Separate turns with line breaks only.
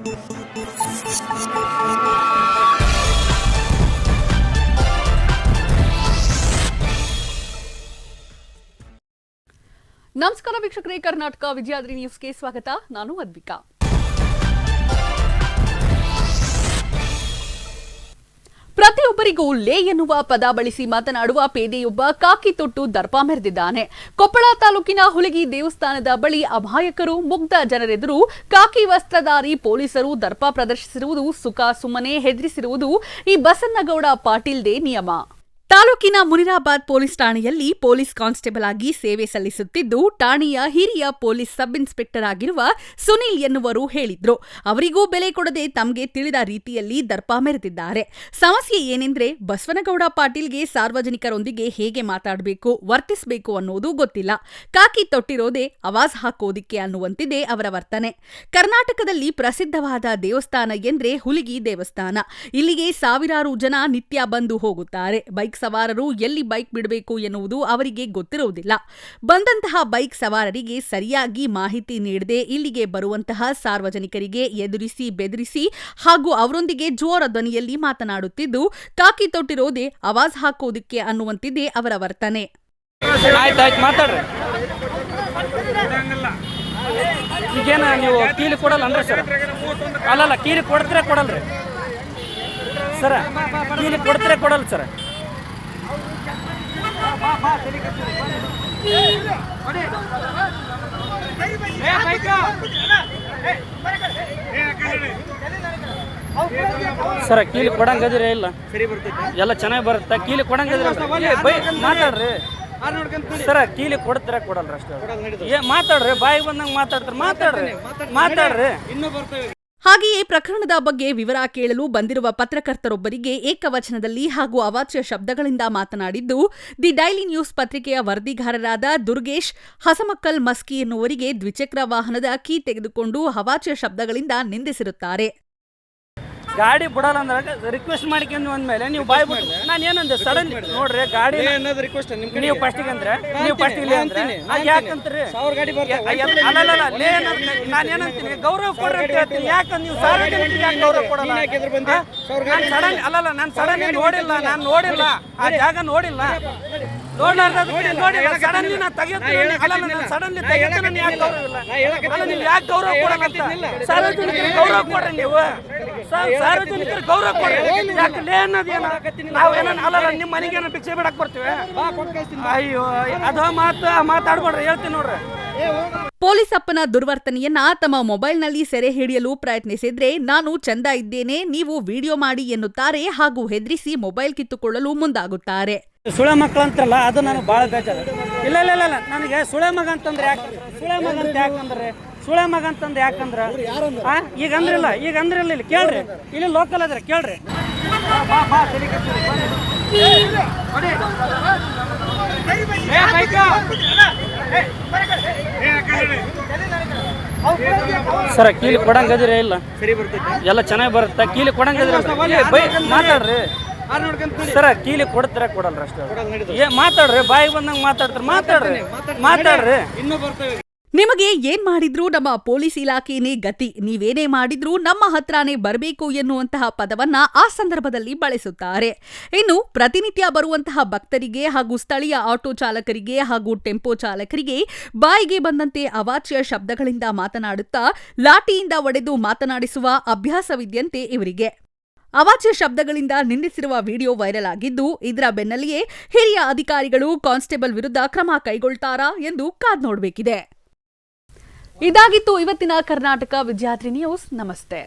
ನಮಸ್ಕಾರ ವೀಕ್ಷಕರೇ ಕರ್ನಾಟಕ ವಿಜಯಾದ್ರಿ ನ್ಯೂಸ್ಗೆ ಸ್ವಾಗತ. ನಾನು ಅದ್ವಿಕಾ. ಪ್ರತಿಯೊಬ್ಬರಿಗೂ ಲೇ ಎನ್ನುವ ಪದ ಬಳಸಿ ಮಾತನಾಡುವ ಪೇದೆಯೊಬ್ಬ ಕಾಕಿ ತೊಟ್ಟು ದರ್ಪ ಮೆರೆದಿದ್ದಾನೆ. ಕೊಪ್ಪಳ ತಾಲೂಕಿನ ಹುಲಿಗಿ ದೇವಸ್ಥಾನದ ಬಳಿ ಅಭಾಯಕರು, ಮುಗ್ಧ ಜನರೆದುರು ಕಾಕಿ ವಸ್ತ್ರಧಾರಿ ಪೊಲೀಸರು ದರ್ಪ ಪ್ರದರ್ಶಿಸಿರುವುದು ಸುಖ, ಸುಮ್ಮನೆ ಹೆದರಿಸಿರುವುದು ಈ ಬಸನ್ನಗೌಡ ಪಾಟೀಲ್ದೇ ನಿಯಮ. ತಾಲೂಕಿನ ಮುನಿರಾಬಾದ್ ಪೊಲೀಸ್ ಠಾಣೆಯಲ್ಲಿ ಪೊಲೀಸ್ ಕಾನ್ಸ್ಟೇಬಲ್ ಆಗಿ ಸೇವೆ ಸಲ್ಲಿಸುತ್ತಿದ್ದು, ಠಾಣೆಯ ಹಿರಿಯ ಪೊಲೀಸ್ ಸಬ್ ಇನ್ಸ್ಪೆಕ್ಟರ್ ಆಗಿರುವ ಸುನಿಲ್ ಎನ್ನುವರು ಹೇಳಿದ್ರು. ಅವರಿಗೂ ಬೆಲೆ ಕೊಡದೆ ತಮಗೆ ತಿಳಿದ ರೀತಿಯಲ್ಲಿ ದರ್ಪ ಮೆರೆದಿದ್ದಾರೆ. ಸಮಸ್ಯೆ ಏನೆಂದ್ರೆ, ಬಸವನಗೌಡ ಪಾಟೀಲ್ಗೆ ಸಾರ್ವಜನಿಕರೊಂದಿಗೆ ಹೇಗೆ ಮಾತಾಡಬೇಕು, ವರ್ತಿಸಬೇಕು ಅನ್ನೋದು ಗೊತ್ತಿಲ್ಲ. ಕಾಕಿ ತೊಟ್ಟಿರೋದೇ ಅವಾಜ್ ಹಾಕೋದಿಕ್ಕೆ ಅನ್ನುವಂತಿದೆ ಅವರ ವರ್ತನೆ. ಕರ್ನಾಟಕದಲ್ಲಿ ಪ್ರಸಿದ್ಧವಾದ ದೇವಸ್ಥಾನ ಎಂದ್ರೆ ಹುಲಿಗಿ ದೇವಸ್ಥಾನ. ಇಲ್ಲಿಗೆ ಸಾವಿರಾರು ಜನ ನಿತ್ಯ ಬಂದು ಹೋಗುತ್ತಾರೆ. ಬೈಕ್ ಸವಾರರು ಎಲ್ಲಿ ಬೈಕ್ ಬಿಡಬೇಕು ಎನ್ನುವುದು ಅವರಿಗೆ ಗೊತ್ತಿರುವುದಿಲ್ಲ. ಬಂದಂತಹ ಬೈಕ್ ಸವಾರರಿಗೆ ಸರಿಯಾಗಿ ಮಾಹಿತಿ ನೀಡದೆ ಇಲ್ಲಿಗೆ ಬರುವಂತಹ ಸಾರ್ವಜನಿಕರಿಗೆ ಎದುರಿಸಿ ಬೆದರಿಸಿ ಹಾಗೂ ಅವರೊಂದಿಗೆ ಜೋರ ಧ್ವನಿಯಲ್ಲಿ ಮಾತನಾಡುತ್ತಿದ್ದು, ಕಾಕಿ ತೊಟ್ಟಿರೋದೇ ಆವಾಜ್ ಹಾಕೋದಿಕ್ಕೆ ಅನ್ನುವಂತಿದೆ ಅವರ ವರ್ತನೆ.
ಈಗೇನ ಕೀಲಿ ಕೊಡಲ್ಲ ಕೊಡಲ್ರಿ. ಸರ, ಕೀಲಿ ಕೊಡ್ತೀರಾ ಕೊಡಲ್ಲ ಸರ್? ಸರ, ಕೀಲಿ ಕೊಡಂಗದ್ರೆ ಇಲ್ಲ? ಎಲ್ಲ ಚೆನ್ನಾಗಿ ಬರುತ್ತೆ. ಕೀಲಿ ಕೊಡಂಗದ್ರೆ ಬೈ, ಮಾತಾಡ್ರಿ. ಸರ, ಕೀಲಿ ಕೊಡ್ತೀರ, ಕೊಡಲ್ರಿ ಅಷ್ಟೇ ಏ, ಮಾತಾಡ್ರಿ, ಬಾಯಿಗೆ ಬಂದಂಗೆ ಮಾತಾಡ್ತಾರೆ, ಮಾತಾಡ್ರಿ. ಮಾತಾಡ್ರಿ.
ಹಾಗೆಯೇ ಪ್ರಕರಣದ ಬಗ್ಗೆ ವಿವರ ಕೇಳಲು ಬಂದಿರುವ ಪತ್ರಕರ್ತರೊಬ್ಬರಿಗೆ ಏಕವಚನದಲ್ಲಿ ಹಾಗೂ ಅವಾಚ್ಯ ಶಬ್ದಗಳಿಂದ ಮಾತನಾಡಿದ್ದು, ದಿ ಡೈಲಿ ನ್ಯೂಸ್ ಪತ್ರಿಕೆಯ ವರದಿಗಾರರಾದ ದುರ್ಗೇಶ್ ಹಸಮಕ್ಕಲ್ ಮಸ್ಕಿ ಎನ್ನುವರಿಗೆ ದ್ವಿಚಕ್ರ ವಾಹನದ ಕೀ ತೆಗೆದುಕೊಂಡು ಅವಾಚ್ಯ ಶಬ್ದಗಳಿಂದ ನಿಂದಿಸಿರುತ್ತಾರೆ.
ಗಾಡಿ ಬಿಡಲ್ಲ ಅಂದ್ರೆ ರಿಕ್ವೆಸ್ಟ್ ಮಾಡ್ಕೊಂಡು ಅಂದ್ಮೇಲೆ ನೀವು ಬಾಯ್ ಬಿಟ್ಟು ನಾನು ಏನಂದೆ ಸಡನ್ ನೋಡ್ರಿ ಗಾಡಿ
ಅನ್ನೋದು ರಿಕ್ವೆಸ್ಟ್ ನಿಮ್ಗೆ
ನೀವು ಫಸ್ಟಿಗೆ ಅಂದ್ರೆ ನೀವು ಫಸ್ಟ್ ಇಲ್ಲ ಅಂದ್ರೆ ಅದ್ ಯಾಕಂತ್ರಿ?
ಸಾವಿರ ಗಾಡಿ ಬರ್ತಾವೆ.
ಅಲ್ಲಲ್ಲ ಲೇ ನಾನು ಏನಂತೀನಿ? ಗೌರವ ಕೊಡ್ರಿ ಅಂತ ಹೇಳ್ತೀನಿ. ಯಾಕಂದ್ರೆ ನೀವು ಸಾರ್ವಜನಿಕರಿಗೆ ಯಾಕೆ ಗೌರವ ಕೊಡಲ್ಲ?
ನೀನ್
ನಾನು ಸಡನ್ ಅಲ್ಲಲ್ಲ ನಾನು ಸಡನ್ ನೋಡಿಲ್ಲ ನಾನು ನೋಡಿಲ್ಲ. ಆ ಜಾಗ ನೋಡಿಲ್ಲ. ಸಡನ್ಲಿ ನಾನು ಅಲ್ಲಲ್ಲ ನಾನು ಸಡನ್ಲಿ ತೆಗಿಯೋತೀನಿ ಯಾಕೆ ಗೌರವ ಇಲ್ಲ? ಅಲ್ಲ ನೀವು ಯಾಕೆ ಗೌರವ ಸಾರ್ವಜನಿಕರಿಗೆ ಗೌರವ ಕೊಡ್ರಿ ನೀವು. ಸಾ- ಸಾರ್ವಜನಿಕರಿಗೆ ಗೌರವ ಕೊಡ್ರಿ. ಯಾಕೆ ಲೇ ಅನ್ನೋದು ಏನು? ನಾವು ಏನೋ ಅಲ್ಲಲ್ಲ ನಿಮ್ಮ ಮನೆಗೆ ಏನೋ ಭಿಕ್ಷೆ ಬಿಡಕ್ ಬರ್ತೀವಿ. ಅಯ್ಯೋ ಅದು ಮಾತು ಮಾತಾಡ್ಕೊಡ್ರಿ ಹೇಳ್ತೀನಿ ನೋಡ್ರಿ.
ಪೊಲೀಸ್ ಅಪ್ಪನ ದುರ್ವರ್ತನೆಯನ್ನ ತಮ್ಮ ಮೊಬೈಲ್ನಲ್ಲಿ ಸೆರೆ ಹಿಡಿಯಲು ಪ್ರಯತ್ನಿಸಿದ್ರೆ ನಾನು ಚಂದ ಇದ್ದೇನೆ ನೀವು ವಿಡಿಯೋ ಮಾಡಿ ಎನ್ನುತ್ತಾರೆ ಹಾಗೂ ಹೆದರಿಸಿ ಮೊಬೈಲ್ ಕಿತ್ತುಕೊಳ್ಳಲು ಮುಂದಾಗುತ್ತಾರೆ.
ಸುಳ ಮಕ್ಕಳು ಅಂತಾರಲ್ಲ ಅದು ನಾನು ಬಹಳ ಬೇಜಾರು. ಇಲ್ಲ ಇಲ್ಲ ಇಲ್ಲ ನನಗೆ ಸುಳೆ ಮಗ ಅಂತಂದ್ರೆ ಯಾಕೆ ಸುಳೆ ಮಗ ಅಂತ ಯಾಕಂದ್ರೆ ಸುಳೆ ಮಗ ಅಂತಂದ್ರೆ ಯಾಕಂದ್ರೆ ಈಗ ಅಂದ್ರಿಲ್ಲ ಈಗ ಅಂದ್ರಿಲ್ಲ ಇಲ್ಲಿ, ಕೇಳ್ರಿ. ಇಲ್ಲಿ ಲೋಕಲ್ ಅದ್ರ, ಕೇಳ್ರಿ. ಸರ, ಕೀಲಿ ಕೊಡಂಗದ್ರೆ ಇಲ್ಲ.
ಸರಿ ಬರ್ತೈತೆ
ಎಲ್ಲ ಚೆನ್ನಾಗಿ ಬರುತ್ತೆ. ಕೀಲಿ ಕೊಡಂಗದ್ರೆ ಮಾತಾಡ್ರಿ. ಸರ ಕೀಲಿ ಕೊಡ್ತೀರ ಕೊಡಲ್ಲ ಅಷ್ಟೇ ಏ ಮಾತಾಡ್ರಿ ಬಾಯಿಗೆ ಬಂದಂಗ ಮಾತಾಡ್ತಾರೆ? ಮಾತಾಡ್ರಿ ಮಾತಾಡ್ರಿ.
ಇನ್ನು ಬರ್ತೇವೆ.
ನಿಮಗೆ ಏನ್ ಮಾಡಿದ್ರು ನಮ್ಮ ಪೊಲೀಸ್ ಇಲಾಖೆನೇ ಗತಿ. ನೀವೇನೇ ಮಾಡಿದ್ರು ನಮ್ಮ ಹತ್ರನೇ ಬರಬೇಕು ಎನ್ನುವಂತಹ ಪದವನ್ನ ಆ ಸಂದರ್ಭದಲ್ಲಿ ಬಳಸುತ್ತಾರೆ. ಇನ್ನು ಪ್ರತಿನಿತ್ಯ ಬರುವಂತಹ ಭಕ್ತರಿಗೆ ಹಾಗೂ ಸ್ಥಳೀಯ ಆಟೋ ಚಾಲಕರಿಗೆ ಹಾಗೂ ಟೆಂಪೋ ಚಾಲಕರಿಗೆ ಬಾಯಿಗೆ ಬಂದಂತೆ ಅವಾಚ್ಯ ಶಬ್ದಗಳಿಂದ ಮಾತನಾಡುತ್ತಾ ಲಾಠಿಯಿಂದ ಒಡೆದು ಮಾತನಾಡಿಸುವ ಅಭ್ಯಾಸವಿದ್ಯಂತೆ ಇವರಿಗೆ. ಅವಾಚ್ಯ ಶಬ್ದಗಳಿಂದ ನಿಂದಿಸಿರುವ ವಿಡಿಯೋ ವೈರಲ್ ಆಗಿದ್ದು, ಇದರ ಬೆನ್ನಲ್ಲಿಯೇ ಹಿರಿಯ ಅಧಿಕಾರಿಗಳು ಕಾನ್ಸ್ಟೇಬಲ್ ವಿರುದ್ಧ ಕ್ರಮ ಕೈಗೊಳ್ತಾರಾ ಎಂದು ಕಾದ್ ನೋಡಬೇಕಿದೆ. ಇದಾಗಿತ್ತು ಇವತ್ತಿನ ಕರ್ನಾಟಕ ವಿದ್ಯಾರ್ಥಿ ನ್ಯೂಸ್. ನಮಸ್ತೆ.